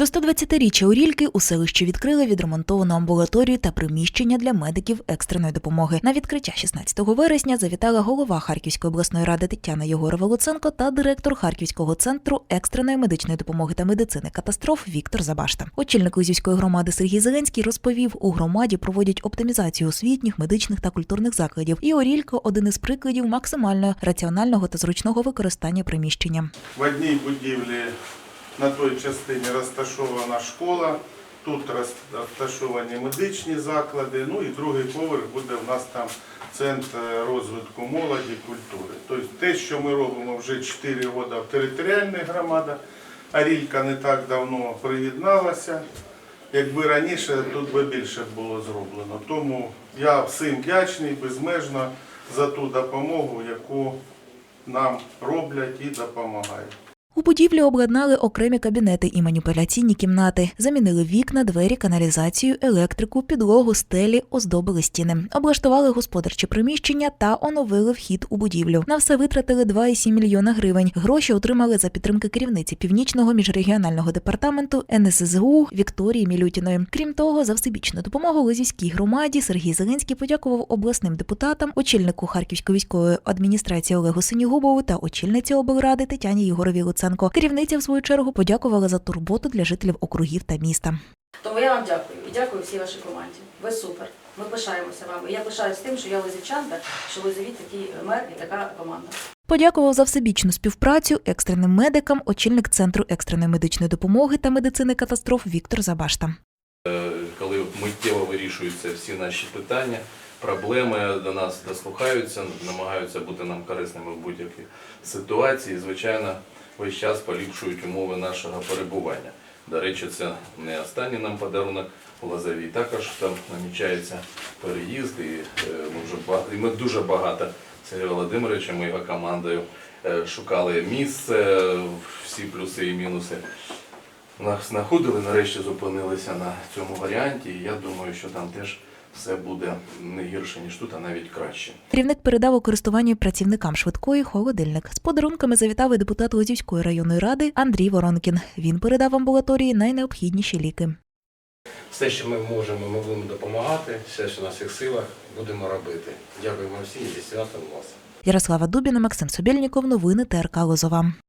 До 120-річчя Орільки у селищі відкрили відремонтовану амбулаторію та приміщення для медиків екстреної допомоги. На відкриття 16 вересня завітала голова Харківської обласної ради Тетяна Єгорова Луценко та директор Харківського центру екстреної медичної допомоги та медицини катастроф Віктор Забашта. Очільник Лузівської громади Сергій Зеленський розповів, у громаді проводять оптимізацію освітніх, медичних та культурних закладів. І Орілька один із прикладів максимально раціонального та зручного використання приміщення. В одній будівлі на той частині розташована школа, тут розташовані медичні заклади, ну і другий поверх буде в нас там центр розвитку молоді, культури. Тобто те, що ми робимо вже 4 роки в територіальних громадах, а Рілька не так давно приєдналася. Якби раніше тут би більше було зроблено. Тому я всім вдячний безмежно за ту допомогу, яку нам роблять і допомагають. У будівлі обладнали окремі кабінети і маніпуляційні кімнати, замінили вікна, двері, каналізацію, електрику, підлогу, стелі, оздобили стіни, облаштували господарчі приміщення та оновили вхід у будівлю. На все витратили 2,7 мільйона гривень. Гроші отримали за підтримки керівниці північного міжрегіонального департаменту НСЗУ Вікторії Мілютіної. Крім того, за всебічну допомогу Лизівській громаді Сергій Зеленський подякував обласним депутатам, очільнику Харківської військової адміністрації Олегу Синігубову та очільниці облради Тетяні Єгорові Луценко. Керівниця, в свою чергу, подякувала за турботу для жителів округів та міста. Тому я вам дякую і дякую всій вашій команді. Ви супер. Ми пишаємося вами. Я пишаюсь тим, що я лозівчанка, що лозові такий мер і така команда. Подякував за всебічну співпрацю екстреним медикам, очільник центру екстреної медичної допомоги та медицини катастроф Віктор Забашта. коли миттєво вирішуються всі наші питання, проблеми до нас дослухаються, намагаються бути нам корисними в будь-якій ситуації. Звичайно, весь час поліпшують умови нашого перебування. До речі, це не останній нам подарунок у Лазовій. Також там намічається переїзд, і е, ми вже і ми дуже багато Сергієм Володимировичем і його командою е, шукали місце, всі плюси і мінуси нас знаходили, нарешті зупинилися на цьому варіанті. І я думаю, що там теж все буде не гірше, ніж тут, а навіть краще. Керівник передав у користування працівникам швидкої холодильник. З подарунками завітав і депутат Лозівської районної ради Андрій Воронкін. Він передав амбулаторії найнеобхідніші ліки. Все, що ми можемо, ми будемо допомагати, все, що в наших силах, будемо робити. Дякуємо всім і зі святом вас. Ярослава Дубіна, Максим Собєльніков. Новини ТРК Лозова.